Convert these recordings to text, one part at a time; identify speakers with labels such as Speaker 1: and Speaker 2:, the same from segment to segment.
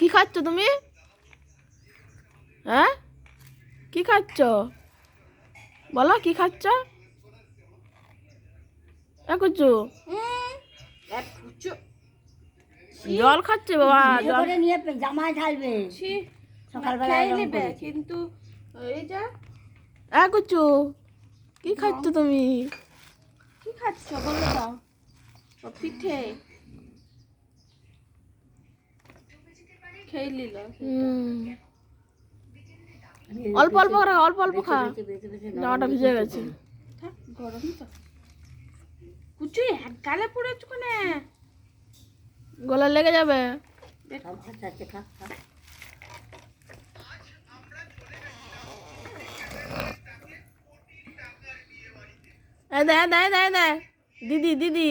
Speaker 1: কি খাচ্ছ তুমি? হ্যাঁ? কি খাচ্ছ? বলো কি খাচ্ছ? কুচু। জল খাচ্ছে বাবা জল।
Speaker 2: নিয়ে জামায় ঢালবে।
Speaker 3: ছি।
Speaker 2: সকালবেলা
Speaker 3: নেবে কিন্তু এই যা।
Speaker 1: কুচু কি খাচ্ছ তুমি?
Speaker 3: কি খাচ্ছ বলো দাও পিঠে।
Speaker 1: অল্প অল্প করে অল্প অল্প খা। জামাটা ভিজে গেছে।
Speaker 3: গরম তো। কুচু এক গালে পড়েছ কোনে?
Speaker 1: গলা লেগে যাবে। দে দে দে দে। দিদি দিদি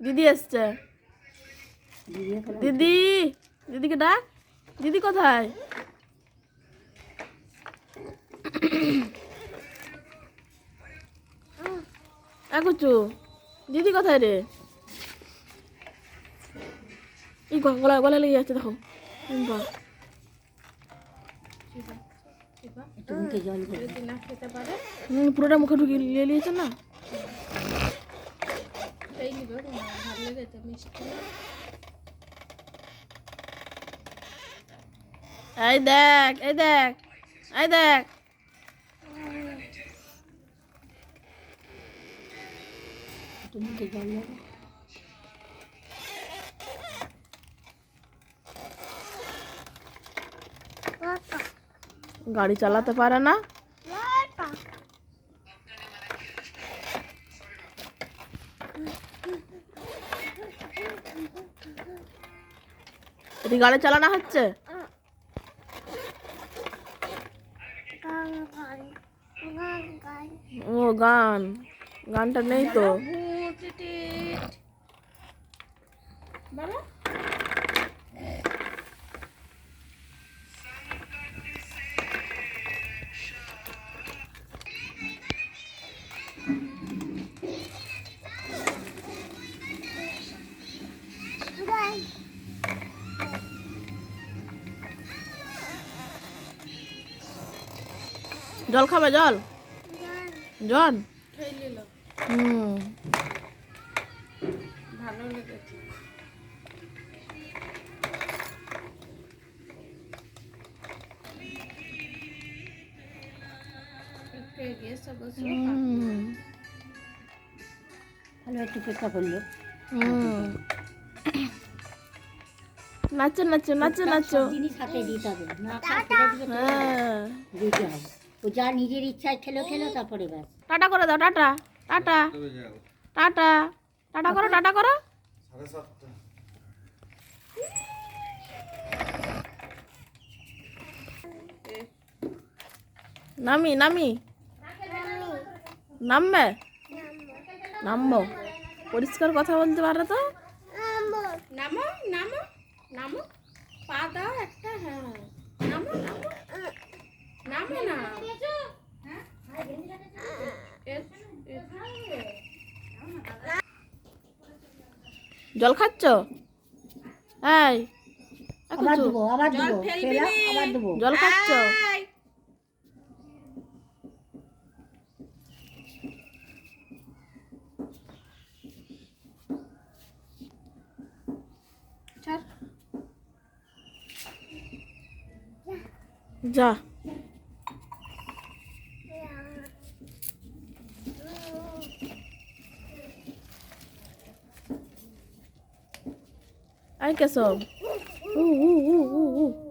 Speaker 1: দিদি এসছে। দিদি দিদিকে ডাক। দিদি কোথায়? একুচু দিদি কোথায় রে? এই গলা গলা লেগে যাচ্ছে দেখো। পুরোটা মুখে ঢুকিয়ে নিয়ে নিয়েছে না?
Speaker 3: মিষ্টি।
Speaker 1: এই দেখ এই দেখ এই দেখ। গাড়ি চালাতে পারে না? গাড়ি চালানো হচ্ছে? ও গান গানটা নেই তো। জল খাবে জল? জল। হুম।
Speaker 3: ভালো লেগেছে।
Speaker 2: ভালো একটু করল।
Speaker 1: হুম। নাচো নাচো নাচো নাচো।
Speaker 2: জিনিস হাতে দিতে হবে। না
Speaker 1: হ্যাঁ।
Speaker 2: দিতে হবে। ও যা নিজের ইচ্ছায় খেলো খেলো তারপরে ব্যাস।
Speaker 1: টাটা করে দাও টাটা টাটা। টাটা টাটা করো টাটা করো। নামি নামি। নামবে? নামবো। পরিষ্কার কথা বলতে পারো তো?
Speaker 3: নামো নামো নামো। পা দাও একটা হ্যাঁ। নামো নামো। নামো না।
Speaker 1: জল খাচ্ছ? এই
Speaker 2: আবার দেবো আবার দেবো আবার দেবো।
Speaker 1: জল খাচ্ছ?
Speaker 3: Ai, que
Speaker 1: é só. Uh, uh, uh, uh, uh.